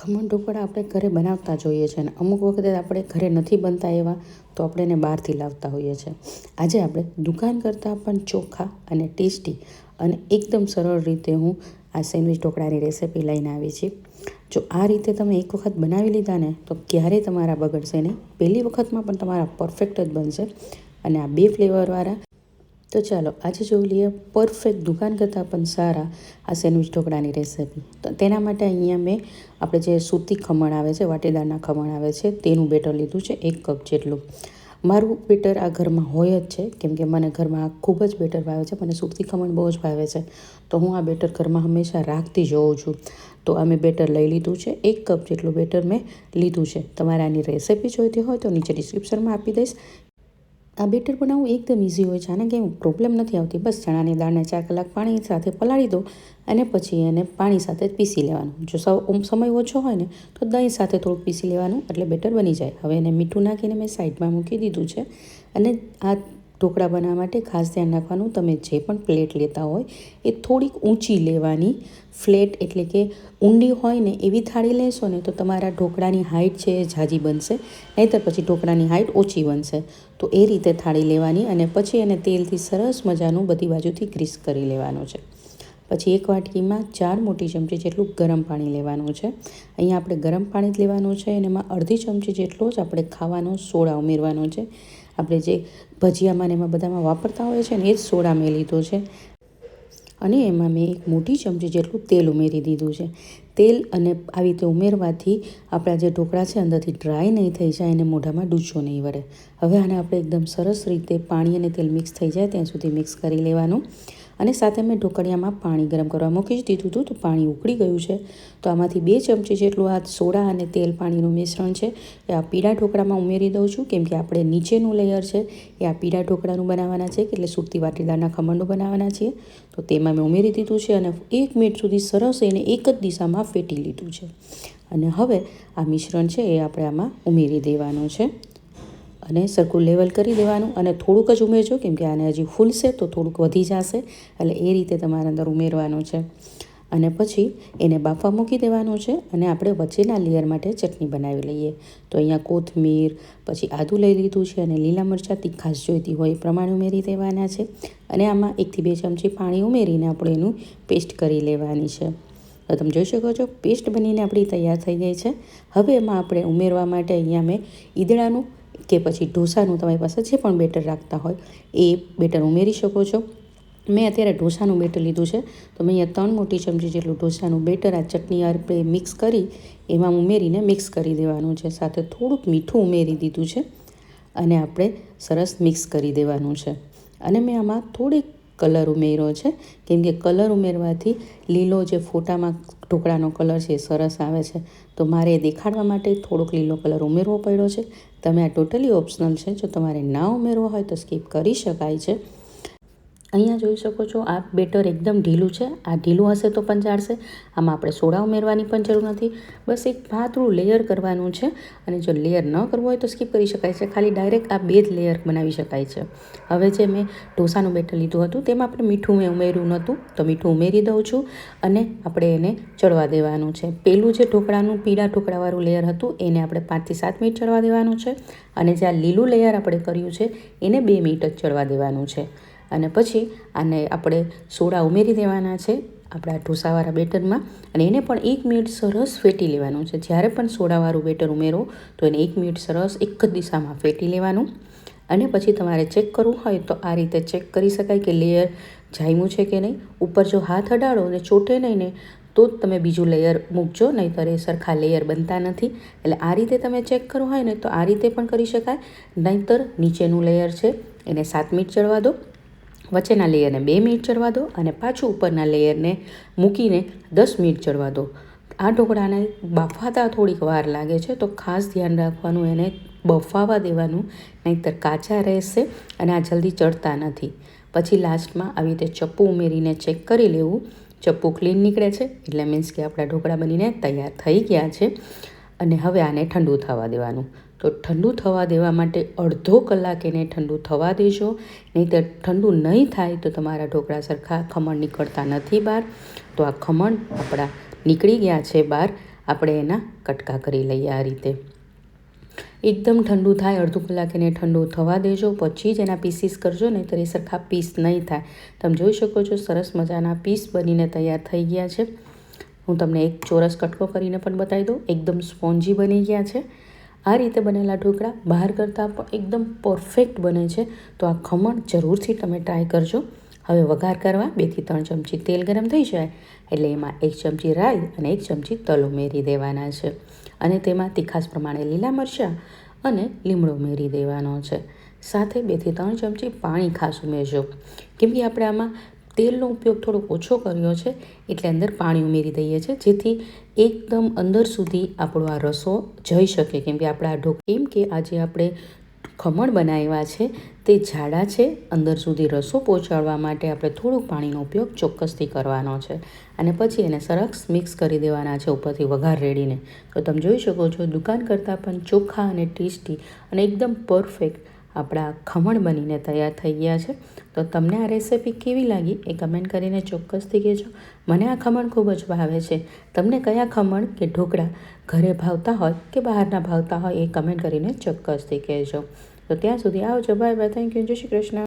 ખમણ ઢોકળા આપણે ઘરે બનાવતા જોઈએ છીએ અને અમુક વખતે આપણે ઘરે નથી બનતા એવા, તો આપણે એને બહારથી લાવતા હોઈએ છીએ. આજે આપણે દુકાન કરતાં પણ ચોખ્ખા અને ટેસ્ટી અને એકદમ સરળ રીતે હું આ સેન્ડવિચ ઢોકળાની રેસીપી લઈને આવી છું. જો આ રીતે તમે એક વખત બનાવી લીધા ને, તો ક્યારેય તમારા બગડશે નહીં. પહેલી વખતમાં પણ તમારા પરફેક્ટ જ બનશે અને આ બે ફ્લેવરવાળા તો ચાલો, આજે જોઈ લઈએ પરફેક્ટ દુકાન કરતાં પણ સારા આ સેન્ડવિચ ઢોકળાની રેસિપી તો તેના માટે અહીંયા મેં આપણે જે સૂતી ખમણ આવે છે, વાટેદારના ખમણ આવે છે, તેનું બેટર લીધું છે એક કપ જેટલું. મારું બેટર આ ઘરમાં હોય જ છે, કેમ કે મને ઘરમાં ખૂબ જ બેટર ભાવે છે, મને સૂતી ખમણ બહુ જ ભાવે છે. તો હું આ બેટર ઘરમાં હંમેશા રાખતી જ હોઉં છું. તો આ મેં બેટર લઈ લીધું છે, એક કપ જેટલું બેટર મેં લીધું છે. તમારે આની રેસિપી જોઈતી હોય તો નીચે ડિસ્ક્રિપ્શનમાં આપી દઈશ. આ બેટર બનાવવું એકદમ ઇઝી હોય છે. આને કંઈ પ્રોબ્લેમ નથી આવતી. બસ ચણાની, દાળને ચાર કલાક પાણી સાથે પલાળી દો અને પછી એને પાણી સાથે પીસી લેવાનું. જો સમય ઓછો હોય ને, તો દહીં સાથે થોડુંક પીસી લેવાનું એટલે બેટર બની જાય. હવે એને મીઠું નાખીને મેં સાઈડમાં મૂકી દીધું છે અને આ ઢોકળા બનાવવા માટે ખાસ ધ્યાન રાખવાનું, તમે જે પણ પ્લેટ લેતા હોય એ થોડીક ઊંચી લેવાની. ફ્લેટ એટલે કે ઊંડી હોય ને એવી થાળી લેશો ને તો તમારા ઢોકળાની હાઇટ છે એ ઝાઝી બનશે, નહીંતર પછી ઢોકળાની હાઇટ ઓછી બનશે. તો એ રીતે થાળી લેવાની અને પછી એને તેલથી સરસ મજાનું બધી બાજુથી ગ્રીસ કરી લેવાનું છે. પછી એક વાટકીમાં ચાર મોટી ચમચી જેટલું ગરમ પાણી લેવાનું છે. અહીંયા આપણે ગરમ પાણી જ લેવાનું છે, અને એમાં અડધી ચમચી જેટલો જ આપણે ખાવાનો સોડા ઉમેરવાનો છે. આપણે જે ભજીયામાં ને એમાં બધામાં વાપરતા હોય છે ને એ જ સોડા મેં લીધો છે. અને એમાં મેં એક મોટી ચમચી જેટલું તેલ ઉમેરી દીધું છે. તેલ અને આવી રીતે ઉમેરવાથી આપણા જે ઢોકળા છે અંદરથી ડ્રાય નહીં થઈ જાય અને મોઢામાં ડૂચો નહીં વળે. હવે આને આપણે એકદમ સરસ રીતે પાણી અને તેલ મિક્સ થઈ જાય ત્યાં સુધી મિક્સ કરી લેવાનું. અને સાથે મેં ઢોકળિયામાં પાણી ગરમ કરવા મૂકી જ દીધું હતું. તો પાણી ઉકળી ગયું છે. તો આમાંથી બે ચમચી જેટલું આ સોડા અને તેલ પાણીનું મિશ્રણ છે એ આ પીળા ઢોકળામાં ઉમેરી દઉં છું. કેમ કે આપણે નીચેનું લેયર છે એ આ પીળા ઢોકળાનું બનાવવાના છે, એટલે સુરતી વાટીદારના ખમણનું બનાવવાના છીએ. તો તેમાં મેં ઉમેરી દીધું છે અને એક મિનિટ સુધી સરસ એને એક જ દિશામાં ફેટી લીધું છે. અને હવે આ મિશ્રણ છે એ આપણે આમાં ઉમેરી દેવાનું છે. અને સરખું લેવલ કરી દેવાનું અને થોડુંક જ ઉમેરજો, કેમ કે આને હજી ફૂલશે તો થોડુંક વધી જશે, એટલે એ રીતે તમારે અંદર ઉમેરવાનું છે. અને પછી એને બાફવા મૂકી દેવાનું છે અને આપણે વચ્ચેના લેયર માટે ચટણી બનાવી લઈએ. તો અહીંયા કોથમીર, પછી આદું લઈ લીધું છે અને લીલા મરચાં, તીખાશ જોઈતી હોય એ પ્રમાણે ઉમેરી દેવાના છે. અને આમાં એકથી બે ચમચી પાણી ઉમેરીને આપણે એનું પેસ્ટ કરી લેવાની છે. તો તમે જોઈ શકો છો પેસ્ટ બનીને આપણી તૈયાર થઈ ગઈ છે. હવે એમાં આપણે ઉમેરવા માટે અહીંયા મેં ઈદળાનું કે પછી ઢોસાનું તમારી પાસે જે પણ બેટર રાખતા હોય એ બેટર ઉમેરી શકો છો. મેં અત્યારે ઢોસાનું બેટર લીધું છે. તો મેં અહીંયા ત્રણ મોટી ચમચી જેટલું ઢોસાનું બેટર આ ચટણી અર્પે મિક્સ કરી એમાં ઉમેરીને મિક્સ કરી દેવાનું છે. સાથે થોડુંક મીઠું ઉમેરી દીધું છે. અને આપણે સરસ મિક્સ કરી દેવાનું છે. અને મેં આમાં થોડીક કલર ઉમેર્યો છે. કેમ કે કલર ઉમેરવાથી લીલો જે ફોટામાં ઢોકળાનો કલર છે એ સરસ આવે છે. તો મારે દેખાડવા માટે થોડોક લીલો કલર ઉમેરવો પડ્યો છે. તમે આ ટોટલી ઓપ્શનલ છે. જો તમારે ના ઉમેરવો હોય તો સ્કીપ કરી શકાય છે. અહીંયા જોઈ શકો છો, આ બેટર એકદમ ઢીલું છે. આ ઢીલું હશે તો પણ ચાલશે. આમાં આપણે સોડા ઉમેરવાની પણ જરૂર નથી. બસ એક ભાતરું લેયર કરવાનું છે અને જો લેયર ન કરવું હોય તો સ્કીપ કરી શકાય છે. ખાલી ડાયરેક્ટ આ બે જ લેયર બનાવી શકાય છે. હવે જે મેં ઢોસાનું બેટર લીધું હતું, તેમાં આપણે મીઠું મેં ઉમેર્યું નહોતું. તો મીઠું ઉમેરી દઉં છું અને આપણે એને ચડવા દેવાનું છે. પેલું જે ઢોકળાનું પીળા ઢોકળાવાળું લેયર હતું, એને આપણે પાંચથી સાત મિનિટ ચડવા દેવાનું છે. અને જે આ લીલું લેયર આપણે કર્યું છે, એને બે મિનિટ જ ચડવા દેવાનું છે. અને પછી આને આપણે સોડા ઉમેરી દેવાના છે, આપણા ઢોસાવાળા બેટરમાં અને એને પણ એક મિનિટ સરસ ફેટી લેવાનું છે. જ્યારે પણ સોડાવાળું બેટર ઉમેરો, તો એને એક મિનિટ સરસ એક જ દિશામાં ફેટી લેવાનું. અને પછી તમારે ચેક કરવું હોય તો આ રીતે ચેક કરી શકાય કે લેયર જામ્યું છે કે નહીં. ઉપર જો હાથ અડાડો અને ચોટે નહીં ને, તો જ તમે બીજું લેયર મૂકજો, નહીંતર એ સરખા લેયર બનતા નથી. એટલે આ રીતે તમે ચેક કરવું હોય ને તો આ રીતે પણ કરી શકાય. નહીંતર નીચેનું લેયર છે, એને સાત મિનિટ ચડવા દો. વચ્ચેના લેયરને બે મિનિટ ચડવા દો અને પાછું ઉપરના લેયરને મૂકીને દસ મિનિટ ચડવા દો. આ ઢોકળાને બફાતા થોડીક વાર લાગે છે તો ખાસ ધ્યાન રાખવાનું, એને બફાવા દેવાનું, નહીંતર કાચા રહેશે અને આ જલ્દી ચડતા નથી. પછી લાસ્ટમાં આવી રીતે ચપ્પુ ઉમેરીને ચેક કરી લેવું. ચપ્પુ ક્લીન નીકળે છે, એટલે મીન્સ કે આપણા ઢોકળા બનીને તૈયાર થઈ ગયા છે. અને હવે આને ઠંડુ થવા દેવાનું. તો ઠંડુ થવા દેવા માટે અડધો કલાક એને ઠંડુ થવા દેજો. નહીં તો ઠંડુ નહીં થાય તો તમારા ઢોકળા સરખા ખમણ નીકળતા નથી બહાર. તો આ ખમણ આપણા નીકળી ગયા છે બહાર. આપણે એના કટકા કરી લઈએ આ રીતે. એકદમ ઠંડુ થાય, અડધું કલાક એને ઠંડુ થવા દેજો. પછી જ એના પીસીસ કરજો નહીં તો એ સરખા પીસ નહીં થાય. તમે જોઈ શકો છો, સરસ મજાના પીસ બનીને તૈયાર થઈ ગયા છે. હું તમને એક ચોરસ કટકો કરીને પણ બતાવી દઉં. એકદમ સ્પોન્જી બની ગયા છે. આ રીતે બનેલા ઢોકળા બહાર કરતાં પણ એકદમ પરફેક્ટ બને છે. તો આ ખમણ જરૂરથી તમે ટ્રાય કરજો. હવે વઘાર કરવા બેથી ત્રણ ચમચી તેલ ગરમ થઈ જાય એટલે એમાં એક ચમચી રાઈ અને એક ચમચી તલ ઉમેરી દેવાના છે. અને તેમાં તીખાસ પ્રમાણે લીલા મરચાં અને લીમડો ઉમેરી દેવાનો છે. સાથે બેથી ત્રણ ચમચી પાણી ખાસ ઉમેરજો. કેમ કે આપણે આમાં તેલનો ઉપયોગ થોડો ઓછો કર્યો છે, એટલે અંદર પાણી ઉમેરી દઈએ છીએ, જેથી એકદમ અંદર સુધી આપણો આ રસો જઈ શકે. કેમ કે આપણે આ ઢોક, કેમ કે આજે આપણે ખમણ બનાવ્યા છે, તે જાડા છે, અંદર સુધી રસો પહોંચાડવા માટે આપણે થોડુંક પાણીનો ઉપયોગ ચોક્કસથી કરવાનો છે. અને પછી એને સરસ મિક્સ કરી દેવાના છે, ઉપરથી વઘાર રેડીને. તો તમે જોઈ શકો છો, દુકાન કરતાં પણ ચોખ્ખા અને ટેસ્ટી અને એકદમ પરફેક્ટ આપણા ખમણ બનીને તૈયાર થઈ ગયા છે. તો તમને આ રેસિપી કેવી લાગી એ કમેન્ટ કરીને ચોક્કસથી કહેજો. મને આ ખમણ ખૂબ જ ભાવે છે. તમને કયા ખમણ કે ઢોકળા ઘરે ભાવતા હોય કે બહારના ભાવતા હોય એ કમેન્ટ કરીને ચોક્કસથી કહેજો. તો ત્યાં સુધી આવજો. બાય બાય થેન્ક યુ જય શ્રી કૃષ્ણ.